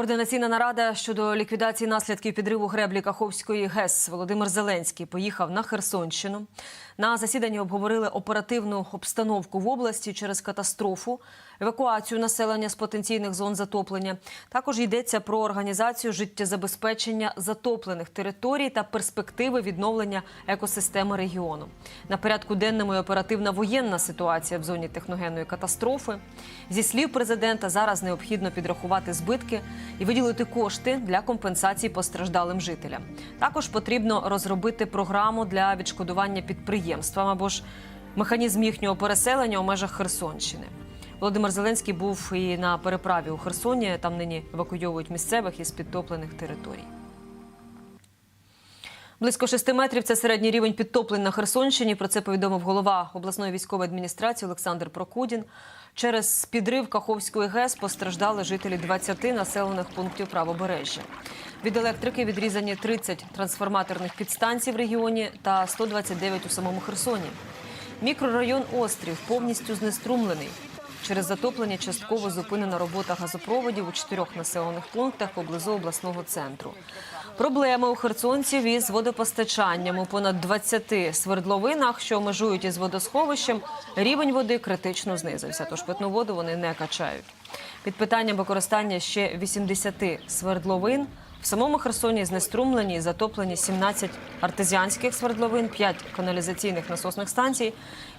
Координаційна нарада щодо ліквідації наслідків підриву греблі Каховської ГЕС Володимир Зеленський поїхав на Херсонщину. На засіданні обговорили оперативну обстановку в області через катастрофу, евакуацію населення з потенційних зон затоплення. Також йдеться про організацію життєзабезпечення затоплених територій та перспективи відновлення екосистеми регіону. На порядку денному оперативна воєнна ситуація в зоні техногенної катастрофи. Зі слів президента, зараз необхідно підрахувати збитки і виділити кошти для компенсації постраждалим жителям. Також потрібно розробити програму для відшкодування підприємствам або ж механізм їхнього переселення у межах Херсонщини. Володимир Зеленський був і на переправі у Херсоні. Там нині евакуйовують місцевих із підтоплених територій. Близько 6 метрів це середній рівень підтоплень на Херсонщині. Про це повідомив голова обласної військової адміністрації Олександр Прокудін. Через підрив Каховської ГЕС постраждали жителі 20 населених пунктів правобережжя. Від електрики відрізані 30 трансформаторних підстанцій в регіоні та 129 у самому Херсоні. Мікрорайон Острів повністю знеструмлений. Через затоплення частково зупинена робота газопроводів у чотирьох населених пунктах поблизу обласного центру. Проблеми у херсонців із водопостачанням у понад 20 свердловинах, що межують із водосховищем, рівень води критично знизився. Тож питну воду вони не качають. Під питанням використання ще 80 свердловин. В самому Херсоні знеструмлені і затоплені 17 артезіанських свердловин, 5 каналізаційних насосних станцій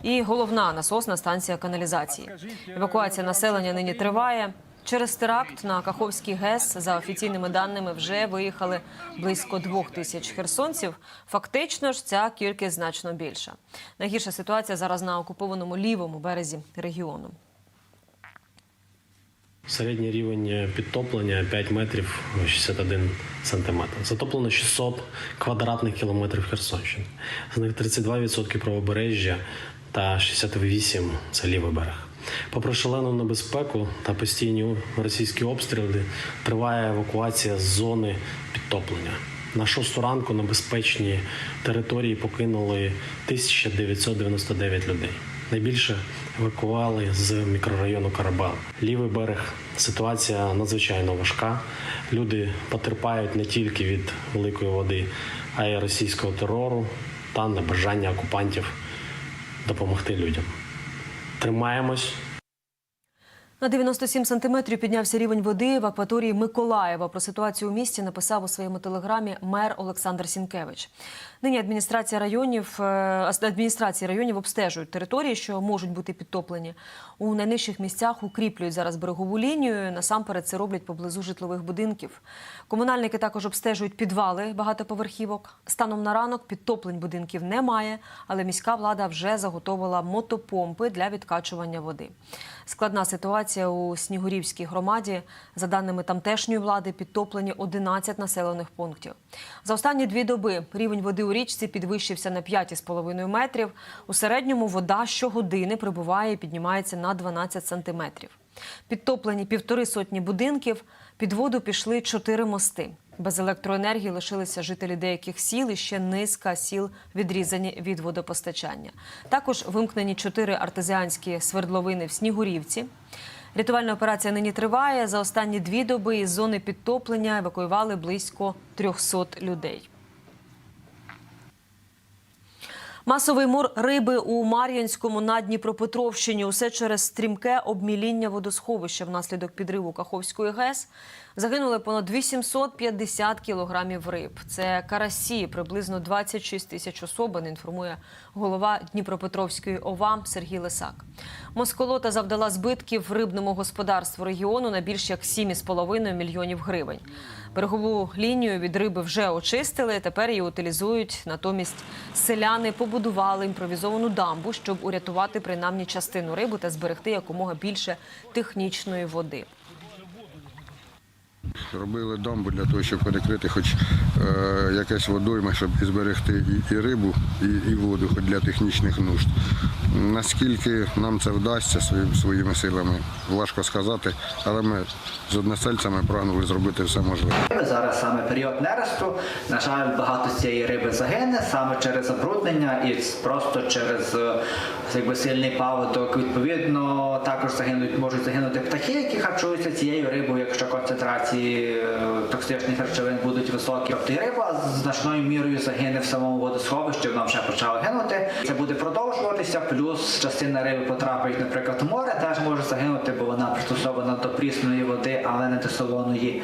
і головна насосна станція каналізації. Евакуація населення нині триває. Через теракт на Каховський ГЕС, за офіційними даними, вже виїхали близько двох тисяч херсонців. Фактично ж ця кількість значно більша. Найгірша ситуація зараз на окупованому лівому березі регіону. Середній рівень підтоплення 5 метрів 61 сантиметр. Затоплено 600 квадратних кілометрів Херсонщини. З них 32% правобережжя та 68 – це лівий берег. Попри шалену небезпеку та постійні російські обстріли, триває евакуація з зони підтоплення. На шосту ранку на безпечні території покинули 1999 людей. Найбільше евакували з мікрорайону Карабал. Лівий берег ситуація надзвичайно важка. Люди потерпають не тільки від великої води, а й російського терору та небажання окупантів допомогти людям. Тримаємось. На 97 сантиметрів піднявся рівень води в акваторії Миколаєва. Про ситуацію у місті написав у своєму телеграмі мер Олександр Сінкевич. Нині адміністрація районів е, адміністрації районів обстежують території, що можуть бути підтоплені. У найнижчих місцях укріплюють зараз берегову лінію. Насамперед це роблять поблизу житлових будинків. Комунальники також обстежують підвали багатоповерхівок. Станом на ранок підтоплень будинків немає, але міська влада вже заготовила мотопомпи для відкачування води. Складна ситуація у Снігурівській громаді. За даними тамтешньої влади, підтоплені 11 населених пунктів. За останні дві доби рівень води у річці підвищився на 5,5 метрів. У середньому вода щогодини прибуває і піднімається на 12 сантиметрів. Підтоплені півтори сотні будинків. Під воду пішли чотири мости. Без електроенергії лишилися жителі деяких сіл і ще низка сіл відрізані від водопостачання. Також вимкнені чотири артезіанські свердловини в Снігурівці. Рятувальна операція нині триває. За останні дві доби із зони підтоплення евакуювали близько 300 людей. Масовий мор риби у Мар'янському на Дніпропетровщині. Усе через стрімке обміління водосховища внаслідок підриву Каховської ГЕС. Загинули понад 850 кілограмів риб. Це карасі, приблизно 26 тисяч особин, інформує голова Дніпропетровської ОВА Сергій Лисак. Москолота завдала збитків рибному господарству регіону на більш як 7,5 мільйонів гривень. Берегову лінію від риби вже очистили. Тепер її утилізують. Натомість селяни побудували імпровізовану дамбу, щоб урятувати принаймні частину риби та зберегти якомога більше технічної води. Робили дамбу для того, щоб перекрити хоч е, якесь водойма, щоб зберегти і, і рибу, і, і воду, хоч для технічних нужд. Наскільки нам це вдасться своїм, своїми силами, важко сказати, але ми з односельцями прагнули зробити все можливе. Зараз саме період нересту. На жаль, багато цієї риби загине саме через забруднення і просто через е, якби, сильний паводок. Відповідно, також загинуть, можуть загинути птахи, які харчуються цією рибою, якщо концентрації е, токсичних речовин будуть високі. Тобто риба значною мірою загине в самому водосховищі, вона вже почала гинути. Це буде продовжуватися, плюс частина риби потрапить, наприклад, в море, теж може загинути, бо вона пристосована до прісної води, але не до солоної.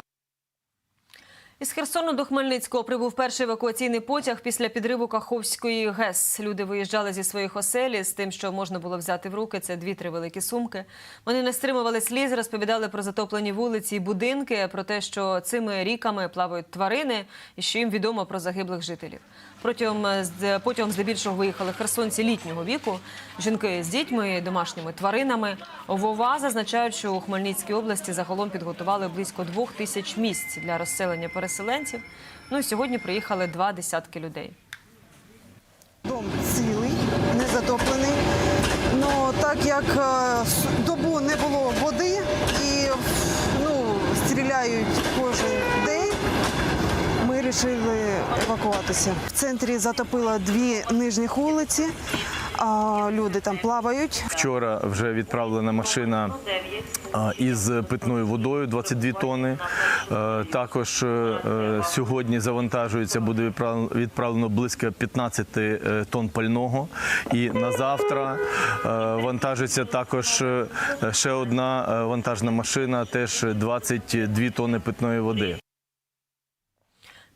Із Херсону до Хмельницького прибув перший евакуаційний потяг після підриву Каховської ГЕС. Люди виїжджали зі своїх оселі з тим, що можна було взяти в руки. Це дві-три великі сумки. Вони не стримували сліз, розповідали про затоплені вулиці і будинки, про те, що цими ріками плавають тварини, і що їм відомо про загиблих жителів. Протягом е, з- потягом здебільшого виїхали херсонці літнього віку, жінки з дітьми, домашніми тваринами. Вова зазначають, що у Хмельницькій області загалом підготували близько двох тисяч місць для розселення переселенців. Ну і сьогодні приїхали два десятки людей. Дом цілий, не затоплений. Ну так як е, добу не було води і ну, стріляють кожен день, ми вирішили евакуватися. В центрі затопило дві нижні вулиці, а люди там плавають. Вчора вже відправлена машина із питною водою 22 тонни. Е, Також е, сьогодні завантажується, буде відправлено- близько 15 е, тонн пального. І на завтра е, вантажиться також е, ще одна е, вантажна машина, теж 22 тонни питної води.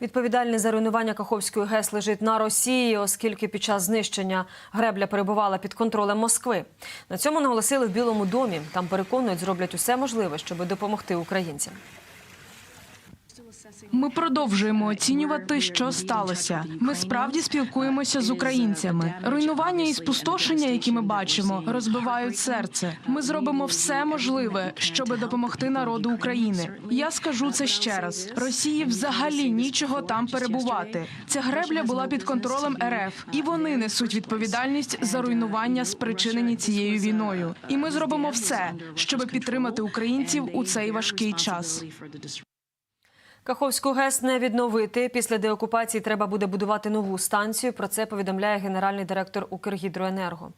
Відповідальний за руйнування Каховської ГЕС лежить на Росії, оскільки під час знищення гребля перебувала під контролем Москви. На цьому наголосили в Білому домі. Там переконують, зроблять усе можливе, щоб допомогти українцям. Ми продовжуємо оцінювати, що сталося. Ми справді спілкуємося з українцями. Руйнування і спустошення, які ми бачимо, розбивають серце. Ми зробимо все можливе, щоб допомогти народу України. Я скажу це ще раз: Росії взагалі нічого там перебувати. Ця гребля була під контролем РФ, і вони несуть відповідальність за руйнування, спричинені цією війною. І ми зробимо все, щоб підтримати українців у цей важкий час. Каховську ГЕС не відновити. Після деокупації треба буде будувати нову станцію. Про це повідомляє генеральний директор Укргідроенерго.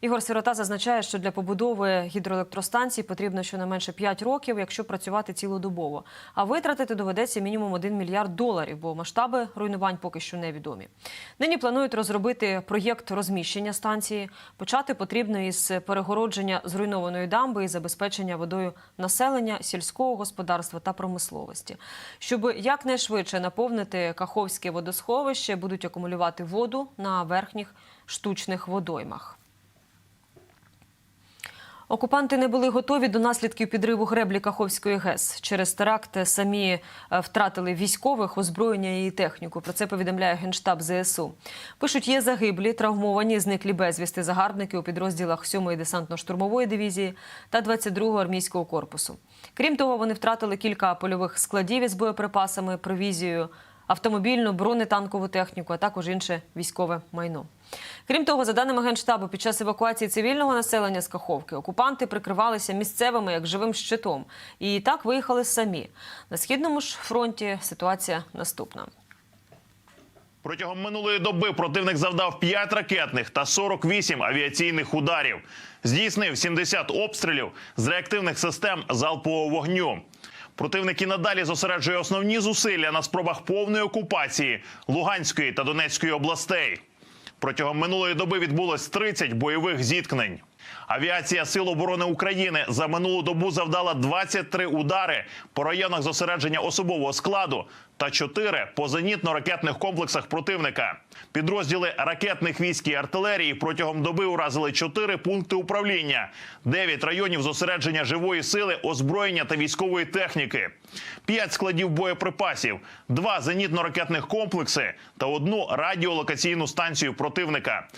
Ігор Сирота зазначає, що для побудови гідроелектростанції потрібно щонайменше 5 років, якщо працювати цілодобово. А витратити доведеться мінімум 1 мільярд доларів, бо масштаби руйнувань поки що невідомі. Нині планують розробити проєкт розміщення станції. Почати потрібно із перегородження зруйнованої дамби і забезпечення водою населення, сільського господарства та промисловості. Щоб якнайшвидше наповнити Каховське водосховище, будуть акумулювати воду на верхніх штучних водоймах. Окупанти не були готові до наслідків підриву греблі Каховської ГЕС. Через теракт самі е, втратили військових, озброєння і техніку. Про це повідомляє генштаб ЗСУ. Пишуть, є загиблі, травмовані, зниклі безвісти загарбники у підрозділах 7-ї десантно-штурмової дивізії та 22-го армійського корпусу. Крім того, вони втратили кілька польових складів із боєприпасами, провізією, автомобільну, бронетанкову техніку, а також інше військове майно. Крім того, за даними Генштабу, під час евакуації цивільного населення з Каховки окупанти прикривалися місцевими як живим щитом. І так виїхали самі. На східному ж фронті ситуація наступна. Протягом минулої доби противник завдав 5 ракетних та 48 авіаційних ударів. Здійснив 70 обстрілів з реактивних систем залпового вогню. Противник і надалі зосереджує основні зусилля на спробах повної окупації Луганської та Донецької областей. Протягом минулої доби відбулось 30 бойових зіткнень. Авіація Сил оборони України за минулу добу завдала 23 удари по районах зосередження особового складу та 4 по зенітно-ракетних комплексах противника. Підрозділи ракетних військ і артилерії протягом доби уразили 4 пункти управління, 9 районів зосередження живої сили, озброєння та військової техніки, 5 складів боєприпасів, 2 зенітно-ракетних комплекси та одну радіолокаційну станцію противника.